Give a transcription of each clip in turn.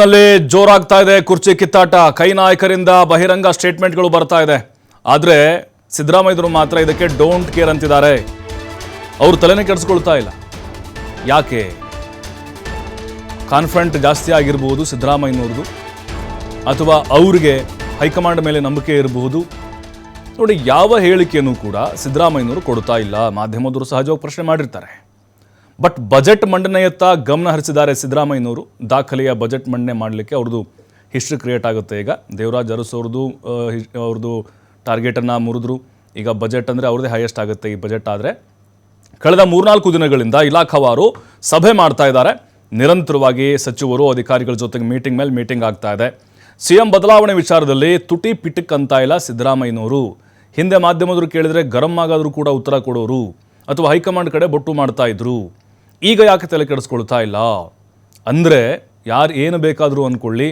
ನಲ್ಲಿ ಜೋರಾಗ್ತಾ ಇದೆ ಕುರ್ಚಿ ಕಿತ್ತಾಟ. ಕೈ ನಾಯಕರಿಂದ ಬಹಿರಂಗ ಸ್ಟೇಟ್ಮೆಂಟ್ಗಳು ಬರ್ತಾ ಇದೆ. ಆದರೆ ಸಿದ್ದರಾಮಯ್ಯರು ಮಾತ್ರ ಇದಕ್ಕೆ ಡೋಂಟ್ ಕೇರ್ ಅಂತಿದ್ದಾರೆ. ಅವರು ತಲೆನೇ ಕೆಡಿಸ್ಕೊಳ್ತಾ ಇಲ್ಲ. ಯಾಕೆ? ಕಾನ್ಫಿಡೆಂಟ್ ಜಾಸ್ತಿ ಆಗಿರಬಹುದು ಸಿದ್ದರಾಮಯ್ಯನವ್ರದ್ದು. ಅಥವಾ ಅವ್ರಿಗೆ ಹೈಕಮಾಂಡ್ ಮೇಲೆ ನಂಬಿಕೆ ಇರಬಹುದು. ನೋಡಿ, ಯಾವ ಹೇಳಿಕೆಯನ್ನು ಕೂಡ ಸಿದ್ದರಾಮಯ್ಯನವರು ಕೊಡ್ತಾ ಇಲ್ಲ. ಮಾಧ್ಯಮದವರು ಸಹಜವಾಗಿ ಪ್ರಶ್ನೆ ಮಾಡಿರ್ತಾರೆ. ಬಟ್ ಬಜೆಟ್ ಮಂಡನೆಯತ್ತ ಗಮನ ಹರಿಸಿದ್ದಾರೆ ಸಿದ್ದರಾಮಯ್ಯನವರು. ದಾಖಲೆಯ ಬಜೆಟ್ ಮಂಡನೆ ಮಾಡಲಿಕ್ಕೆ ಅವ್ರದ್ದು ಹಿಸ್ಟ್ರಿ ಕ್ರಿಯೇಟ್ ಆಗುತ್ತೆ ಈಗ. ದೇವರಾಜ್ ಅರಸು ಅವ್ರದ್ದು ಅವ್ರದ್ದು ಟಾರ್ಗೆಟನ್ನು ಮುರಿದ್ರು. ಈಗ ಬಜೆಟ್ ಅಂದರೆ ಅವ್ರದ್ದೇ ಹೈಯೆಸ್ಟ್ ಆಗುತ್ತೆ ಈ ಬಜೆಟ್ ಆದರೆ. ಕಳೆದ ಮೂರ್ನಾಲ್ಕು ದಿನಗಳಿಂದ ಇಲಾಖಾವಾರು ಸಭೆ ಮಾಡ್ತಾ ಇದ್ದಾರೆ. ನಿರಂತರವಾಗಿ ಸಚಿವರು, ಅಧಿಕಾರಿಗಳ ಜೊತೆಗೆ ಮೀಟಿಂಗ್ ಮೇಲೆ ಮೀಟಿಂಗ್ ಆಗ್ತಾ ಇದೆ. ಸಿ ಎಂ ಬದಲಾವಣೆ ವಿಚಾರದಲ್ಲಿ ತುಟಿ ಪಿಟಿಕ್ ಅಂತ ಇಲ್ಲ ಸಿದ್ದರಾಮಯ್ಯನವರು. ಹಿಂದೆ ಮಾಧ್ಯಮದವರು ಕೇಳಿದರೆ ಗರಂ ಆಗಾದರೂ ಕೂಡ ಉತ್ತರ ಕೊಡೋರು. ಅಥವಾ ಹೈಕಮಾಂಡ್ ಕಡೆ ಬೊಟ್ಟು ಮಾಡ್ತಾ ಇದ್ರು. ಈಗ ಯಾಕೆ ತಲೆ ಕೆಡಿಸ್ಕೊಳ್ತಾ ಇಲ್ಲ? ಅಂದರೆ ಯಾರು ಏನು ಬೇಕಾದರೂ ಅಂದ್ಕೊಳ್ಳಿ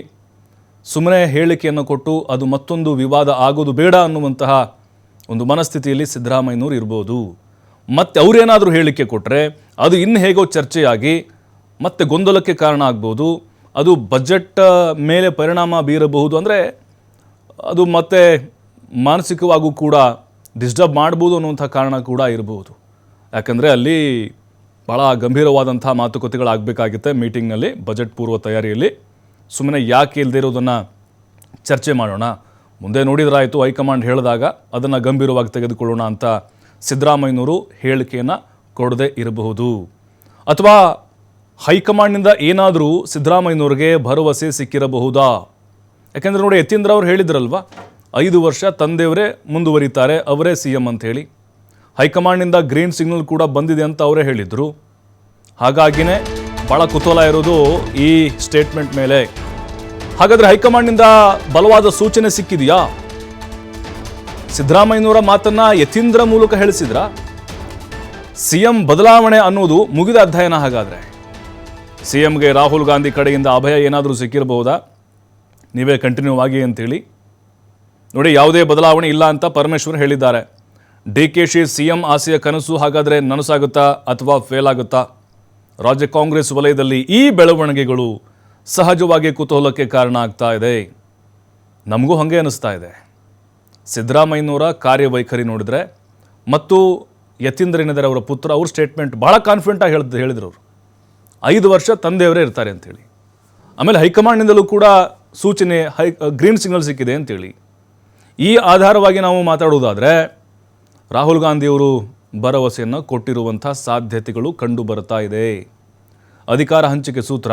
ಸುಮ್ಮನೆ ಹೇಳಿಕೆಯನ್ನು ಕೊಟ್ಟು ಅದು ಮತ್ತೊಂದು ವಿವಾದ ಆಗೋದು ಬೇಡ ಅನ್ನುವಂತಹ ಒಂದು ಮನಸ್ಥಿತಿಯಲ್ಲಿ ಸಿದ್ದರಾಮಯ್ಯನವರು ಇರ್ಬೋದು. ಮತ್ತೆ ಅವರೇನಾದರೂ ಹೇಳಿಕೆ ಕೊಟ್ಟರೆ ಅದು ಇನ್ನು ಹೇಗೋ ಚರ್ಚೆಯಾಗಿ ಮತ್ತೆ ಗೊಂದಲಕ್ಕೆ ಕಾರಣ ಆಗ್ಬೋದು. ಅದು ಬಜೆಟ್ ಮೇಲೆ ಪರಿಣಾಮ ಬೀರಬಹುದು ಅಂದರೆ ಅದು ಮತ್ತೆ ಮಾನಸಿಕವಾಗೂ ಕೂಡ ಡಿಸ್ಟರ್ಬ್ ಮಾಡ್ಬೋದು ಅನ್ನುವಂಥ ಕಾರಣ ಕೂಡ ಇರಬಹುದು ಯಾಕಂದರೆ ಅಲ್ಲಿ ಭಾಳ ಗಂಭೀರವಾದಂಥ ಮಾತುಕತೆಗಳಾಗಬೇಕಾಗುತ್ತೆ ಮೀಟಿಂಗ್ನಲ್ಲಿ ಬಜೆಟ್ ಪೂರ್ವ ತಯಾರಿಯಲ್ಲಿ. ಸುಮ್ಮನೆ ಯಾಕೆ ಇಲ್ಲದೆ ಇರೋದನ್ನು ಚರ್ಚೆ ಮಾಡೋಣ. ಮುಂದೆ ನೋಡಿದ್ರಾಯಿತು ಹೈಕಮಾಂಡ್ ಹೇಳಿದಾಗ ಅದನ್ನು ಗಂಭೀರವಾಗಿ ತೆಗೆದುಕೊಳ್ಳೋಣ ಅಂತ ಸಿದ್ದರಾಮಯ್ಯನವರು ಹೇಳಿಕೆಯನ್ನು ಕೊಡದೇ ಇರಬಹುದು. ಅಥವಾ ಹೈಕಮಾಂಡ್ನಿಂದ ಏನಾದರೂ ಸಿದ್ದರಾಮಯ್ಯನವ್ರಿಗೆ ಭರವಸೆ ಸಿಕ್ಕಿರಬಹುದಾ? ಯಾಕೆಂದರೆ ನೋಡಿ ಯತೀಂದ್ರ ಅವ್ರು ಹೇಳಿದ್ರಲ್ವ, ಐದು ವರ್ಷ ತಂದೆಯವರೇ ಮುಂದುವರಿತಾರೆ, ಅವರೇ ಸಿ ಎಂ ಅಂತ ಹೇಳಿ. ಹೈಕಮಾಂಡ್ನಿಂದ ಗ್ರೀನ್ ಸಿಗ್ನಲ್ ಕೂಡ ಬಂದಿದೆ ಅಂತ ಅವರೇ ಹೇಳಿದರು. ಹಾಗಾಗಿನೇ ಭಾಳ ಕುತೂಹಲ ಇರೋದು ಈ ಸ್ಟೇಟ್ಮೆಂಟ್ ಮೇಲೆ. ಹಾಗಾದ್ರೆ ಹೈಕಮಾಂಡ್ನಿಂದ ಬಲವಾದ ಸೂಚನೆ ಸಿಕ್ಕಿದೆಯಾ? ಸಿದ್ದರಾಮಯ್ಯನವರ ಮಾತನ್ನ ಯತೀಂದ್ರ ಮೂಲಕ ಹೇಳಿಸಿದ್ರ? ಸಿಎಂ ಬದಲಾವಣೆ ಅನ್ನೋದು ಮುಗಿದ ಅಧ್ಯಯನ ಹಾಗಾದ್ರೆ. ಸಿಎಂಗೆ ರಾಹುಲ್ ಗಾಂಧಿ ಕಡೆಯಿಂದ ಅಭಯ ಏನಾದರೂ ಸಿಕ್ಕಿರಬಹುದಾ? ನೀವೇ ಕಂಟಿನ್ಯೂ ಆಗಿ ಅಂತೇಳಿ. ನೋಡಿ, ಯಾವುದೇ ಬದಲಾವಣೆ ಇಲ್ಲ ಅಂತ ಪರಮೇಶ್ವರ್ ಹೇಳಿದ್ದಾರೆ. D K Shi C M ಆಸೆಯ ಕನಸು ಹಾಗಾದರೆ ನನಸಾಗುತ್ತಾ ಅಥವಾ ಫೇಲ್ ಆಗುತ್ತಾ? ರಾಜ್ಯ ಕಾಂಗ್ರೆಸ್ ವಲಯದಲ್ಲಿ ಈ ಬೆಳವಣಿಗೆಗಳು ಸಹಜವಾಗಿ ಕುತೂಹಲಕ್ಕೆ ಕಾರಣ ಆಗ್ತಾ ಇದೆ. ನಮಗೂ ಹಾಗೆ ಅನಿಸ್ತಾ ಇದೆ. ಸಿದ್ದರಾಮಯ್ಯನವರ ಕಾರ್ಯವೈಖರಿ ನೋಡಿದರೆ ಮತ್ತು ಯತೀಂದ್ರ ಏನಿದ್ದಾರೆ ಅವರ ಪುತ್ರ, ಅವ್ರ ಸ್ಟೇಟ್ಮೆಂಟ್ ಭಾಳ ಕಾನ್ಫಿಡೆಂಟಾಗಿ ಹೇಳಿದ್ದು ಹೇಳಿದ್ರು ಅವರು. ಐದು ವರ್ಷ ತಂದೆಯವರೇ ಇರ್ತಾರೆ ಅಂತೇಳಿ. ಆಮೇಲೆ ಹೈಕಮಾಂಡ್ನಿಂದಲೂ ಕೂಡ ಸೂಚನೆ, ಹೈ ಗ್ರೀನ್ ಸಿಗ್ನಲ್ ಸಿಕ್ಕಿದೆ ಅಂತೇಳಿ. ಈ ಆಧಾರವಾಗಿ ನಾವು ಮಾತಾಡೋದಾದರೆ ರಾಹುಲ್ ಗಾಂಧಿಯವರು ಭರವಸೆಯನ್ನು ಕೊಟ್ಟಿರುವಂಥ ಸಾಧ್ಯತೆಗಳು ಕಂಡು ಬರ್ತಾ ಇದೆ. ಅಧಿಕಾರ ಹಂಚಿಕೆ ಸೂತ್ರ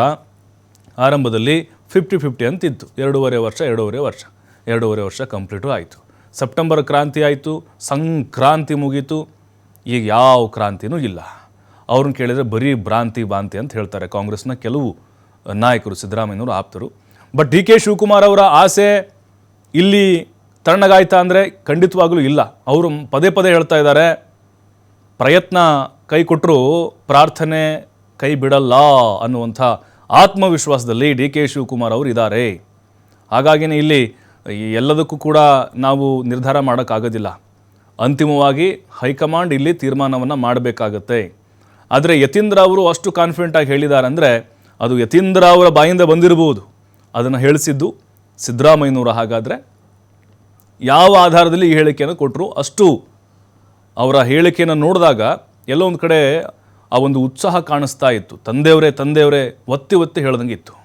ಆರಂಭದಲ್ಲಿ ಫಿಫ್ಟಿ ಫಿಫ್ಟಿ ಅಂತಿತ್ತು. ಎರಡೂವರೆ ವರ್ಷ ಎರಡೂವರೆ ವರ್ಷ ಎರಡೂವರೆ ವರ್ಷ ಕಂಪ್ಲೀಟು ಆಯಿತು. ಸೆಪ್ಟೆಂಬರ್ ಕ್ರಾಂತಿ ಆಯಿತು, ಸಂಕ್ರಾಂತಿ ಮುಗೀತು. ಈಗ ಯಾವ ಕ್ರಾಂತಿನೂ ಇಲ್ಲ. ಅವ್ರನ್ನ ಕೇಳಿದರೆ ಬರೀ ಭ್ರಾಂತಿ ಭಾಂತಿ ಅಂತ ಹೇಳ್ತಾರೆ ಕಾಂಗ್ರೆಸ್ನ ಕೆಲವು ನಾಯಕರು, ಸಿದ್ದರಾಮಯ್ಯನವರು, ಆಪ್ತರು. ಬಟ್ ಡಿ ಕೆ ಶಿವಕುಮಾರ್ ಅವರ ಆಸೆ ಇಲ್ಲಿ ತಣ್ಣಗಾಯ್ತಾ ಅಂದರೆ ಖಂಡಿತವಾಗಲೂ ಇಲ್ಲ. ಅವರು ಪದೇ ಪದೇ ಹೇಳ್ತಾ ಇದ್ದಾರೆ. ಪ್ರಯತ್ನ ಕೈ ಕೊಟ್ಟರು ಪ್ರಾರ್ಥನೆ ಕೈ ಬಿಡಲ್ಲ ಅನ್ನುವಂಥ ಆತ್ಮವಿಶ್ವಾಸದಲ್ಲಿ ಡಿ ಕೆ ಶಿವಕುಮಾರ್ ಅವರು ಇದ್ದಾರೆ. ಹಾಗಾಗಿನೇ ಇಲ್ಲಿ ಎಲ್ಲದಕ್ಕೂ ಕೂಡ ನಾವು ನಿರ್ಧಾರ ಮಾಡೋಕ್ಕಾಗೋದಿಲ್ಲ. ಅಂತಿಮವಾಗಿ ಹೈಕಮಾಂಡ್ ಇಲ್ಲಿ ತೀರ್ಮಾನವನ್ನು ಮಾಡಬೇಕಾಗತ್ತೆ. ಆದರೆ ಯತೀಂದ್ರ ಅವರು ಅಷ್ಟು ಕಾನ್ಫಿಡೆಂಟಾಗಿ ಹೇಳಿದ್ದಾರೆ ಅಂದರೆ ಅದು ಯತೀಂದ್ರ ಅವರ ಬಾಯಿಂದ ಬಂದಿರಬಹುದು. ಅದನ್ನು ಹೇಳಿಸಿದ್ದು ಸಿದ್ದರಾಮಯ್ಯನವರು ಹಾಗಾದರೆ ಯಾವ ಆಧಾರದಲ್ಲಿ ಈ ಹೇಳಿಕೆಯನ್ನು ಕೊಟ್ಟರು ಅಷ್ಟು ಅವರ ಹೇಳಿಕೆಯನ್ನು ನೋಡಿದಾಗ ಎಲ್ಲೊಂದು ಕಡೆ ಆ ಒಂದು ಉತ್ಸಾಹ ಕಾಣಿಸ್ತಾ ಇತ್ತು. ತಂದೆಯವರೇ ತಂದೆಯವರೇ ಒತ್ತಿ ಒತ್ತಿ ಹೇಳ್ದಂಗೆ ಇತ್ತು.